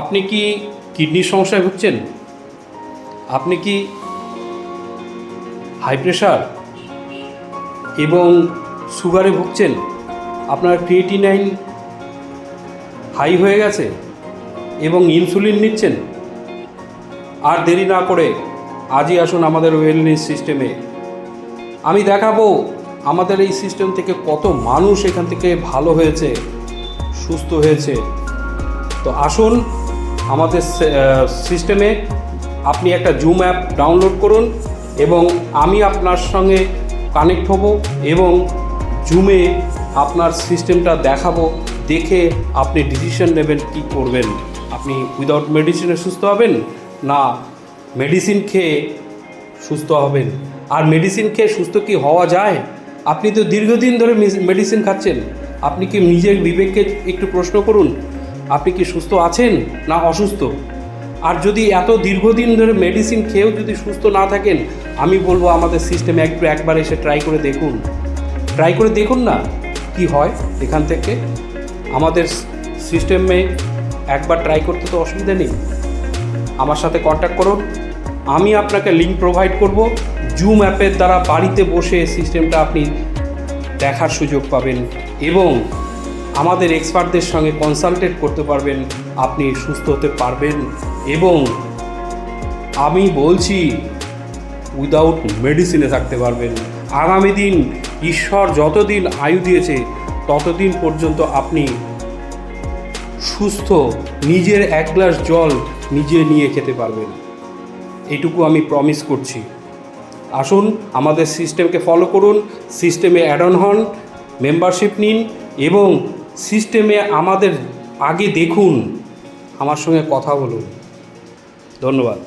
আপনি কি কিডনির সমস্যায় ভুগছেন? আপনি কি হাই প্রেশার এবং সুগারে ভুগছেন? আপনার ক্রিয়েটিনাইন হাই হয়ে গেছে এবং ইনসুলিন নিচ্ছেন? আর দেরি না করে আজই আসুন আমাদের ওয়েলনেস সিস্টেমে আমি দেখাবো আমাদের এই সিস্টেম থেকে কত মানুষ এখান থেকে ভালো হয়েছে, সুস্থ হয়েছে। তো আসুন আমাদের সিস্টেমে আপনি একটা জুম অ্যাপ ডাউনলোড করুন এবং আমি আপনার সঙ্গে কানেক্ট হব এবং জুমে আপনার সিস্টেমটা দেখাবো, দেখে আপনি ডিসিশন নেবেন কি করবেন। আপনি উইদাউট মেডিসিনে সুস্থ হবেন না মেডিসিন খেয়ে সুস্থ হবেন? আর মেডিসিন খেয়ে সুস্থ কি হওয়া যায়? আপনি তো দীর্ঘদিন ধরে মেডিসিন খাচ্ছেন। আপনি কি নিজের বিবেককে একটু প্রশ্ন করুন? আপনি কি সুস্থ আছেন না অসুস্থ? আর যদি এত দীর্ঘদিন ধরে মেডিসিন খেয়েও যদি সুস্থ না থাকেন, আমি বলব আমাদের সিস্টেমে একটু একবার এসে ট্রাই করে দেখুন। ট্রাই করে দেখুন না কি হয় এখান থেকে। আমাদের সিস্টেমে একবার ট্রাই করতে তো অসুবিধা নেই। আমার সাথে কন্ট্যাক্ট করুন। আমি আপনাকে লিঙ্ক প্রোভাইড করব। জুম অ্যাপের দ্বারা বাড়িতে বসে সিস্টেমটা আপনি দেখার সুযোগ পাবেন এবং আমাদের এক্সপার্টদের সঙ্গে কনসালটেট করতে পারবেন, আপনি সুস্থ হতে পারবেন এবং আমি বলছি উইদাউট মেডিসিনে থাকতে পারবেন। আগামী দিন ঈশ্বর যতদিন আয়ু দিয়েছে, ততদিন পর্যন্ত আপনি সুস্থ, নিজের এক গ্লাস জল নিজে নিয়ে খেতে পারবেন। এটুকু আমি প্রমিস করছি। আসুন, আমাদের সিস্টেমকে ফলো করুন সিস্টেমে অ্যাড হন মেম্বারশিপ নিন এবং সিস্টেমে আমাদের আগে দেখুন আমার সঙ্গে কথা বলুন। ধন্যবাদ।